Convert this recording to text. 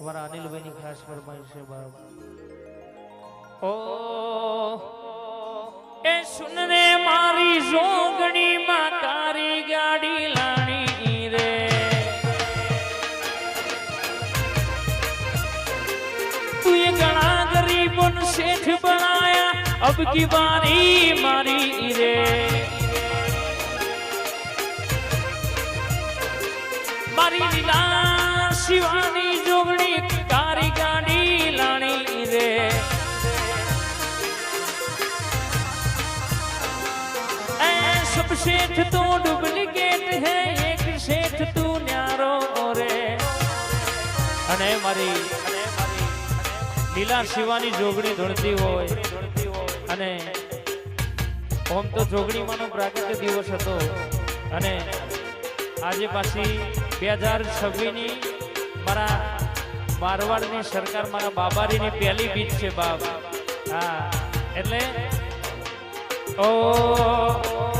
અમારા અનિલભાઈ ની ખાસ ફરમાઈશ છે, બાપ. ઓ, એ સુન રે મારી જોગણી માં તારી ગાડી લાણી રે. તું એ ઘણા ગરીબોન શેઠ બનાયા, અબ કી બારી મારી રે. મારી લીલા શિવાની શેઠ તું ડુપ્લિકેટ હે, એક શેઠ તું ન્યારો ઓરે. અને મારી લીલા શિવાની જોગણી ધોળતી હોય. અને ઓમ તો જોગણીમાંનો પ્રાકૃતિક દિવસ હતો. અને આજે પાછી બે હજાર છવ્વીસની મારા મારવાડની સરકાર મારા બાબારીની પહેલી બીચ છે બાબા હા, એટલે ઓ